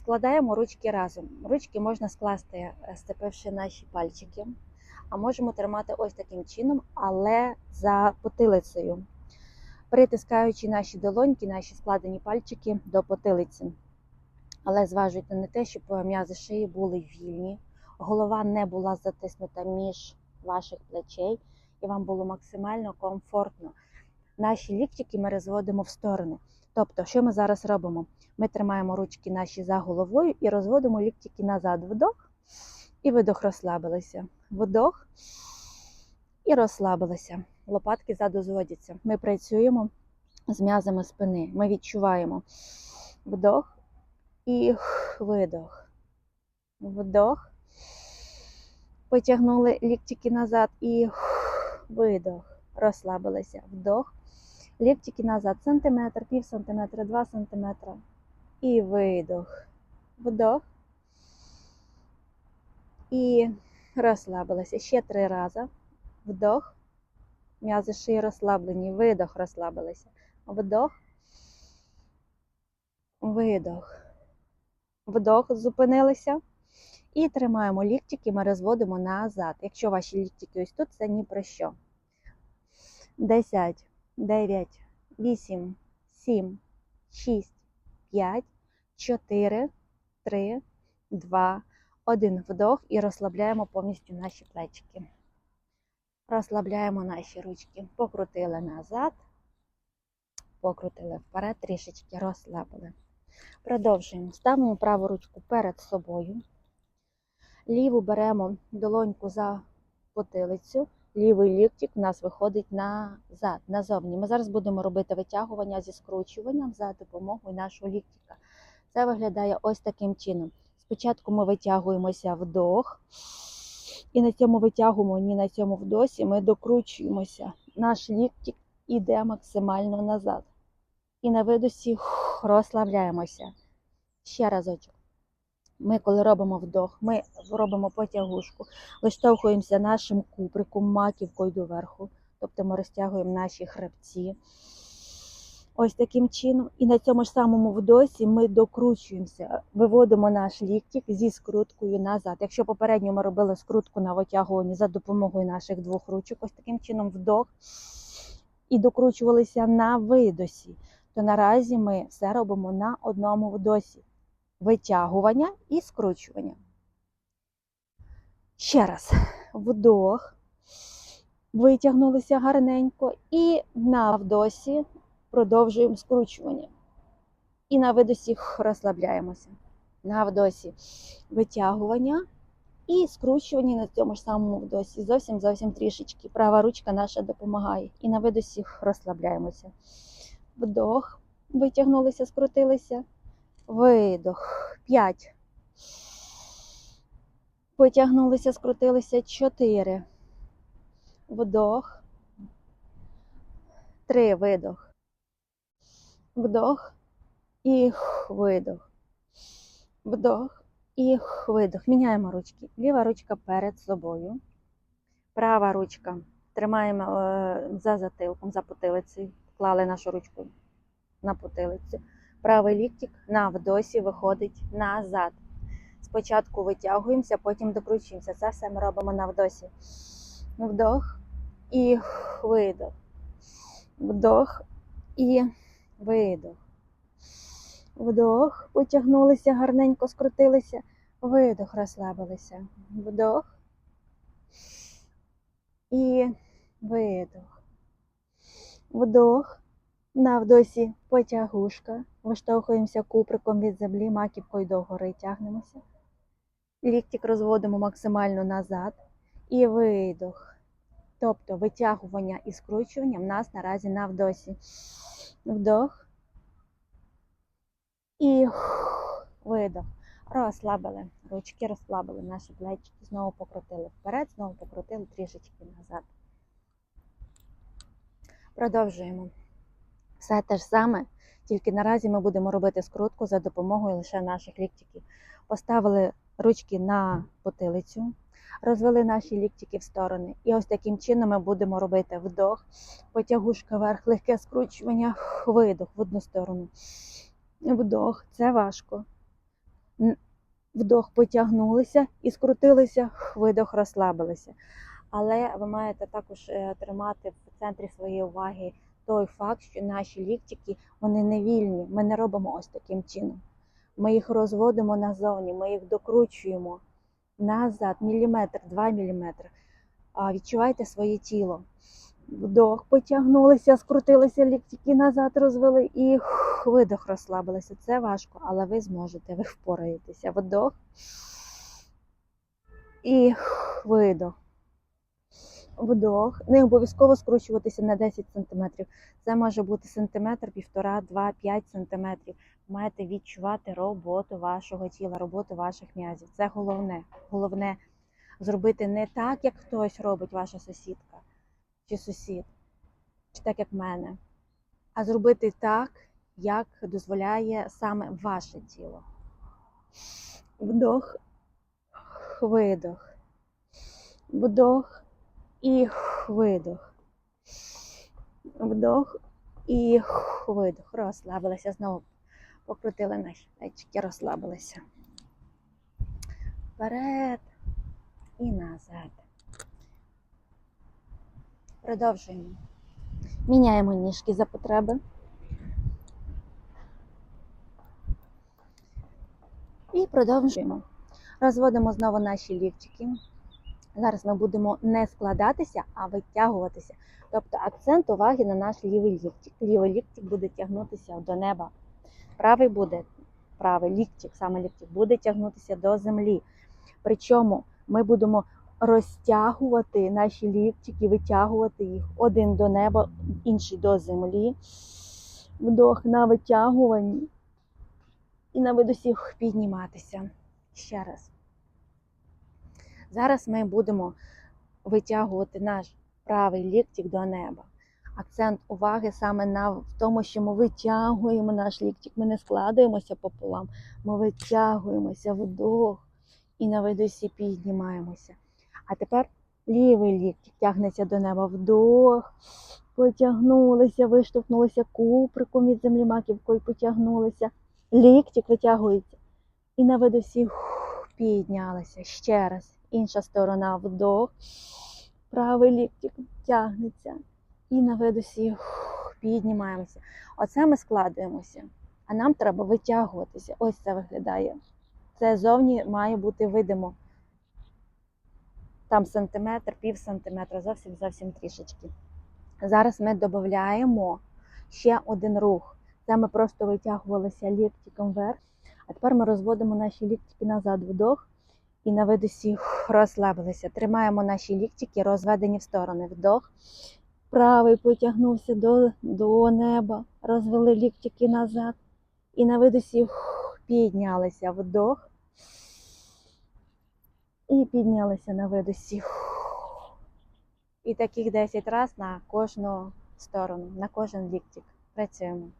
Складаємо ручки разом. Ручки можна скласти, е, сцепивши наші пальчики, а можемо тримати ось таким чином, але за потилицею, притискаючи наші долоньки, наші складені пальчики до потилиці. Але зважуйте на те, щоб м'язи шиї були вільні, голова не була затиснута між ваших плечей, і вам було максимально комфортно. Наші ліктики ми розводимо в сторони. Тобто, що ми зараз робимо? Ми тримаємо ручки наші за головою і розводимо ліктики назад. Вдох і видох розслабилися. Вдох і розслабилися. Лопатки ззаду зводяться. Ми працюємо з м'язами спини. Ми відчуваємо вдох і видох. Вдох. Потягнули ліктики назад і видох. Розслабилися. Вдох. Ліктики назад. Сантиметр, пів сантиметра, два сантиметра. І видох. Вдох. І розслабилися. Ще три рази. Вдох. М'язи шиї розслаблені. Видох, розслабилися. Вдох. Видох. Вдох, зупинилися. І тримаємо ліктики, ми розводимо назад. Якщо ваші ліктики ось тут, це ні про що. 10, 9, 8, 7, 6, 5, 4, 3, 2, 1. Вдох і розслабляємо повністю наші плечики. Розслабляємо наші ручки. Покрутили назад, покрутили вперед, трішечки розслабили. Продовжуємо. Ставимо праву ручку перед собою. Ліву беремо долоньку за потилицю. Лівий ліктик у нас виходить назад, назовні. Ми зараз будемо робити витягування зі скручуванням за допомогою нашого ліктика. Це виглядає ось таким чином. Спочатку ми витягуємося вдох, і на цьому витягуємо, на цьому вдосі ми докручуємося. Наш ліктик іде максимально назад. І на видосі розслабляємося. Ще разочок. Ми, коли робимо вдох, ми робимо потягушку, виштовхуємося нашим куприком, маківкою доверху, тобто ми розтягуємо наші хребці. Ось таким чином. І на цьому ж самому вдосі ми докручуємося, виводимо наш ліктик зі скруткою назад. Якщо попередньо ми робили скрутку на витягуванні за допомогою наших двох ручок, ось таким чином вдох і докручувалися на видосі, то наразі ми все робимо на одному вдосі витягування і скручування. Ще раз. Вдох. Витягнулися гарненько. І на вдосі продовжуємо скручування. І на видосі розслабляємося. На вдосі витягування і скручування на цьому ж самому вдосі. Зовсім зовсім трішечки. Права ручка наша допомагає. І на видосі розслабляємося. Вдох. Витягнулися, скрутилися. Видох. П'ять. Потягнулися, скрутилися. Чотири. Вдох. Три. Видох. Вдох. І видох. Вдох. І видох. Міняємо ручки. Ліва ручка перед собою. Права ручка. Тримаємо е, за затилком, за потилицею. Клали нашу ручку на потилицю. Правий ліктик на вдосі виходить назад. Спочатку витягуємося, потім докручуємося. Це все ми робимо на вдосі. Вдох і видох. Вдох і видох. Вдох. Потягнулися, гарненько скрутилися. Видох, розслабилися. Вдох. І видох. Вдох. На вдосі потягушка. Виштовхуємося куприком від землі, маківкою догори тягнемося. Ліктик розводимо максимально назад. І видох. Тобто витягування і скручування в нас наразі на вдосі. Вдох. І видох. Розслабили. Ручки розслабили наші плечики. Знову покрутили вперед, знову покрутили трішечки назад. Продовжуємо. Все те ж саме, тільки наразі ми будемо робити скрутку за допомогою лише наших ліктиків. Поставили ручки на потилицю, розвели наші ліктики в сторони. І ось таким чином ми будемо робити вдох, потягушка вверх, легке скручування, видох в одну сторону. Вдох, це важко. Вдох потягнулися і скрутилися, видох розслабилися. Але ви маєте також е, тримати в центрі своєї уваги той факт, що наші ліктики вони не вільні. Ми не робимо ось таким чином. Ми їх розводимо назовні, ми їх докручуємо назад, міліметр, два міліметри. Відчувайте своє тіло. Вдох, потягнулися, скрутилися ліктики назад, розвели і видох розслабилися. Це важко, але ви зможете, ви впораєтеся. Вдох і видох. Вдох. Не обов'язково скручуватися на 10 см. Це може бути сантиметр, півтора, два, п'ять сантиметрів. Маєте відчувати роботу вашого тіла, роботу ваших м'язів. Це головне. Головне зробити не так, як хтось робить, ваша сусідка чи сусід, чи так, як мене, а зробити так, як дозволяє саме ваше тіло. Вдох, видох. Вдох і видох. Вдох і видох. Розслабилися. Знову покрутили наші плечики, розслабилися. Вперед і назад. Продовжуємо. Міняємо ніжки за потреби. І продовжуємо. Розводимо знову наші лівчики. Зараз ми будемо не складатися, а витягуватися. Тобто акцент уваги на наш лівий ліктик. Лівий ліктик буде тягнутися до неба. Правий буде, правий ліктик, саме ліктик, буде тягнутися до землі. Причому ми будемо розтягувати наші ліктики, витягувати їх один до неба, інший до землі. Вдох на витягуванні і на видосі підніматися. Ще раз. Зараз ми будемо витягувати наш правий ліктик до неба. Акцент уваги саме на в тому, що ми витягуємо наш ліктик. Ми не складаємося пополам, ми витягуємося вдох і на видосі піднімаємося. А тепер лівий ліктик тягнеться до неба вдох, потягнулися, виштовхнулися куприком від землі маківкою, потягнулися. Ліктик витягується. І на видосі піднялися. Ще раз. Інша сторона вдох. Правий ліктик тягнеться. І на видосі піднімаємося. Оце ми складуємося. А нам треба витягуватися. Ось це виглядає. Це зовні має бути видимо. Там сантиметр, пів сантиметра, зовсім зовсім трішечки. Зараз ми додаємо ще один рух. Це ми просто витягувалися ліктиком вверх. А тепер ми розводимо наші ліктики назад вдох і на видосі розслабилися. Тримаємо наші ліктики, розведені в сторони. Вдох. Правий потягнувся до, до неба, розвели ліктики назад. І на видосі піднялися вдох. І піднялися на видосі. І таких 10 разів на кожну сторону, на кожен ліктик. Працюємо.